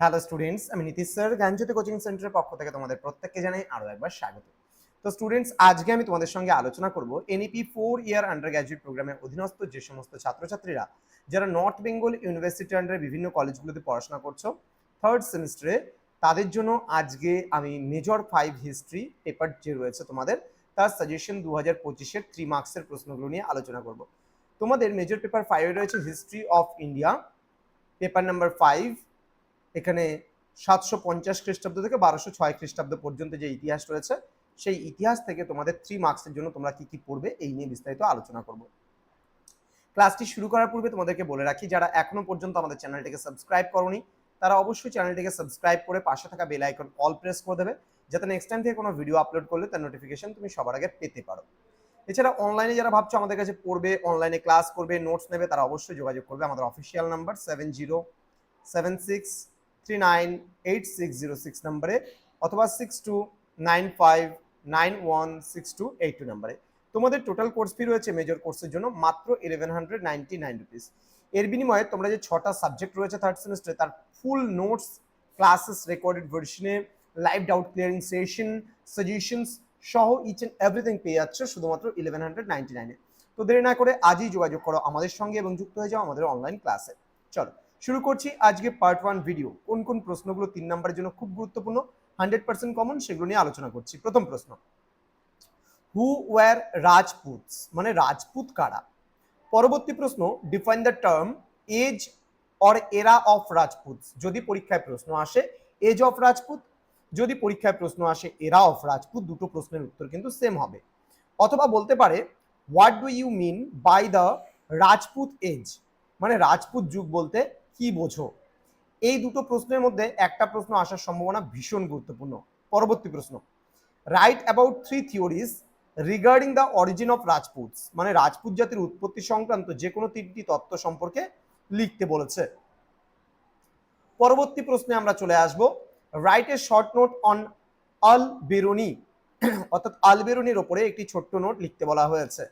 Hello students আমি Nitish sir, জ্ঞানজ্যোতি coaching সেন্টারের পক্ষ থেকে তোমাদের প্রত্যেককে জানাই আরও একবার স্বাগত। তো স্টুডেন্টস আজকে আমি তোমাদের সঙ্গে আলোচনা করব NEP four year undergraduate প্রোগ্রামের অধীনস্থ যে সমস্ত ছাত্রছাত্রীরা, যারা নর্থ বেঙ্গল ইউনিভার্সিটি আন্ডারে বিভিন্ন কলেজগুলোতে পড়াশোনা করছ থার্ড সেমিস্টারে তাদের জন্য আজকে আমি মেজর ফাইভ হিস্ট্রি পেপার যে রয়েছে তোমাদের, তার সাজেশন দু হাজার পঁচিশের থ্রি মার্কসের প্রশ্নগুলো নিয়ে আলোচনা করব। তোমাদের মেজর পেপার ফাইভে রয়েছে history of India paper number five এখানে সাতশো পঞ্চাশ খ্রিস্টাব্দ থেকে বারোশো ছয় খ্রিস্টাব্দ পর্যন্ত যে ইতিহাস রয়েছে, সেই ইতিহাস থেকে তোমাদের থ্রি মার্কসের জন্য তোমরা কি কি পড়বে এই নিয়ে বিস্তারিত আলোচনা করব। ক্লাসটি শুরু করার পূর্বে তোমাদেরকে বলে রাখি, যারা এখনও পর্যন্ত আমাদের চ্যানেলটিকে সাবস্ক্রাইব করনি, তারা অবশ্যই চ্যানেলটিকে সাবস্ক্রাইব করে পাশে থাকা বেল আইকন অল প্রেস করে দেবে, যাতে নেক্সট টাইম থেকে কোনো ভিডিও আপলোড করলে তার নোটিফিকেশন তুমি সবার আগে পেতে পারো। এছাড়া অনলাইনে যারা ভাবছ আমাদের কাছে পড়বে অনলাইনে ক্লাস করবে নোটস নেবে, তারা অবশ্যই যোগাযোগ করবে। আমাদের official number seven zero seven six three nine eight six zero six নাম্বারে অথবা six two nine five nine one six two eight two নাম্বারে। তোমাদের টোটাল কোর্স ফি রয়েছে মেজর কোর্সের জন্য মাত্র eleven hundred ninety nine rupees এর বিনিময়ে তোমরা যে ছটা সাবজেক্ট রয়েছে থার্ড সেমিস্টারে তার ফুল নোটস ক্লাসেস রেকর্ডেড ভার্সনে live doubt clearing session suggestions সহ ইচ অ্যান্ড এভরিথিং পেয়ে যাচ্ছ শুধুমাত্র ইলেভেন হান্ড্রেড নাইনটি নাইনে তো দেরি না করে আজই যোগাযোগ করো আমাদের সঙ্গে এবং যুক্ত হয়ে যাও আমাদের অনলাইন ক্লাসে চলো। শুরু করছি আজকে পার্ট ওয়ান ভিডিও কোন কোন প্রশ্নগুলো তিন নম্বরের জন্য খুব গুরুত্বপূর্ণ হান্ড্রেড পার্সেন্ট কমন সেগুলো নিয়ে আলোচনা করছি। প্রথম প্রশ্ন। হু ওয়ার রাজপুতস মানে রাজপুত কারা? পরবর্তী প্রশ্ন define the term age or era of Rajput যদি পরীক্ষায় প্রশ্ন আসে এজ অফ রাজপুত যদি পরীক্ষায় প্রশ্ন আসে এরা অফ রাজপুত দুটো প্রশ্নের উত্তর কিন্তু সেম হবে। অথবা বলতে পারে what do you mean by the Rajput age মানে রাজপুত যুগ বলতে কি বোঝো? এই দুটো প্রশ্নের মধ্যে একটা প্রশ্ন আসার সম্ভাবনা ভীষণ গুরুত্বপূর্ণ। পরবর্তী প্রশ্ন। Write about three theories regarding the origin of Rajputs মানে রাজপুত জাতির উৎপত্তি সংক্রান্ত যে কোনো তিনটি তত্ত্ব সম্পর্কে লিখতে বলেছে। পরবর্তী প্রশ্নে আমরা চলে আসব। Write a short note on Al Biruni অর্থাৎ আল বেরুনির ওপরে একটি ছোট্ট নোট লিখতে বলা হয়েছে।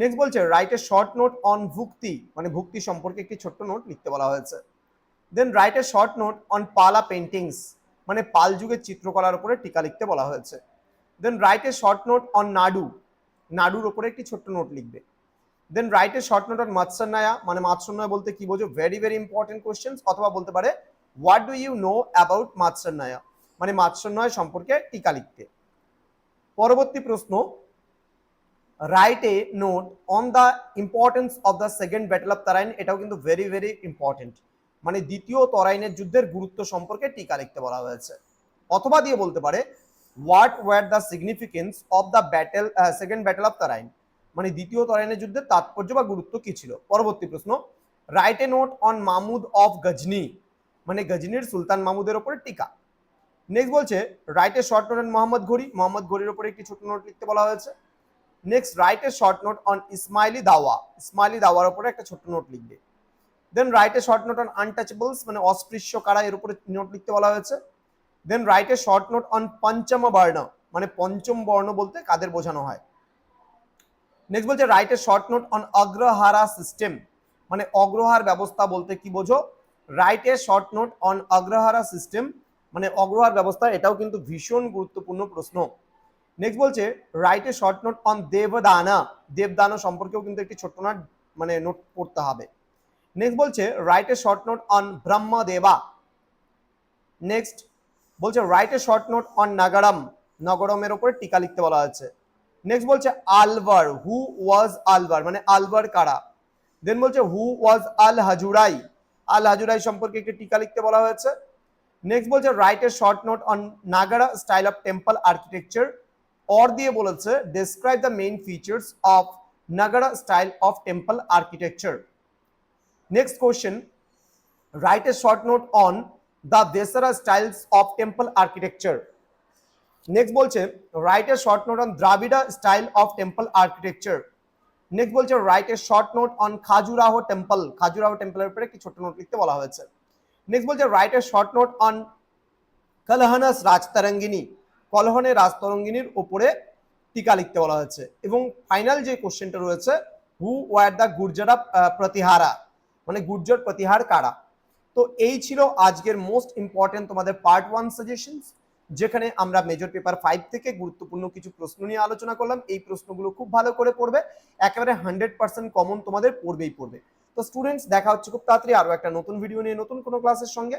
নেক্সট বলছে write a short note on ভুক্তি মানে ভুক্তি সম্পর্কে একটি ছোট্ট নোট লিখতে বলা হয়েছে। Then write a short note on Pala paintings মানে পাল যুগের চিত্রকলার উপরে টিকা লিখতে বলা হয়েছে। Then write a short note on Nadu, নাডুর ওপরে একটি ছোট্ট নোট লিখবে। Then write a short note on Matsyanyaya মানে মাৎসন্যায় বলতে কি বোঝো? ভেরি ভেরি ইম্পর্টেন্ট কোয়েশ্চেন অথবা বলতে পারে what do you know about Matsyanyaya মানে মাৎসন্যায় সম্পর্কে টিকা লিখতে। পরবর্তী প্রশ্ন write a note on the importance of the second battle of Tarain এটাও কিন্তু ভেরি ভেরি ইম্পর্টেন্ট মানে দ্বিতীয় তরাইনের যুদ্ধের গুরুত্ব সম্পর্কে টিকা লিখতে বলা হয়েছে। অথবা দিয়ে বলতে পারে what were the significance of the battle second battle of Tarain মানে দ্বিতীয় তরাইনের যুদ্ধের তাৎপর্য বা গুরুত্ব কি ছিল? পরবর্তী প্রশ্ন write a note on Mahmud of Ghazni মানে গজনির সুলতান মামুদের ওপরে টিকা। নেক্সট বলছে write short note on Muhammad ঘড়ি মোহাম্মদ ঘড়ির ওপরে একটি ছোট নোট লিখতে বলা হয়েছে। Next write a short note on Ismaili dawa Ismaili দাওয়ার উপরে একটা ছোট্ট নোট লিখবে। Then write a short note on untouchables মানে অস্পৃশ্য কারা এর উপরে নোট লিখতে বলা হয়েছে। Then write a short note on panchama varna মানে পঞ্চম বর্ণ বলতে কাদের বোঝানো হয়। নেক্সট বলছে write a short note on Agrahara system মানে অগ্রহার ব্যবস্থা বলতে কি বোঝো? Write a short note on Agrahara system মানে অগ্রহার ব্যবস্থা, এটাও কিন্তু ভীষণ গুরুত্বপূর্ণ প্রশ্ন। নেক্সট বলছে write a short note on Devadana Devadana সম্পর্কেও কিন্তু একটি ছোট্ট নোট মানে নোট পড়তে হবে। নেক্সট বলছে write a short note on Brahmadeya next বলছে write a short note on Nagaram নগরমের ওপরে টিকা লিখতে বলা হয়েছে। নেক্সট বলছে আলবার হু ওয়াজ আলবার মানে আলবার কারা? দেন বলছে হু ওয়াজ আল হাজুরাই আল হাজুরাই সম্পর্কে একটি টিকা লিখতে বলা হয়েছে। নেক্সট বলছে write a short note on Nagara style of temple architecture or দিয়ে বলেছে describe the main features of Nagara style of temple architecture next question write a short note on the Vesara styles of temple architecture next বলছে write a short note on Dravida style of temple architecture next বলছে write a short note on Khajuraho temple Khajuraho টেম্পলের উপরে একটি ছোট note লিখতে বলা হয়েছে। Next বলছে write a short note on Kalhana's Rajatarangini কলহনে রাজতরঙ্গিনীর ওপরে টিকা লিখতে বলা হয়েছে। এবং ফাইনাল যে কোশ্চেনটা রয়েছে হু ওয়ার দ্য গুর্জরা প্রতিহারা? মানে গুর্জর প্রতিহার কারা? তো এই ছিল আজকের মোস্ট ইম্পর্টেন্ট তোমাদের পার্ট ওয়ান সাজেশনস যেখানে আমরা মেজর পেপার ফাইভ থেকে গুরুত্বপূর্ণ কিছু প্রশ্ন নিয়ে আলোচনা করলাম। এই প্রশ্নগুলো খুব ভালো করে পড়বে। একেবারে হান্ড্রেড পার্সেন্ট কমন তোমাদের পড়বেই পড়বে। তো স্টুডেন্টস দেখা হচ্ছে খুব তাড়াতাড়ি আরও একটা নতুন ভিডিও নিয়ে নতুন কোনো ক্লাসের সঙ্গে।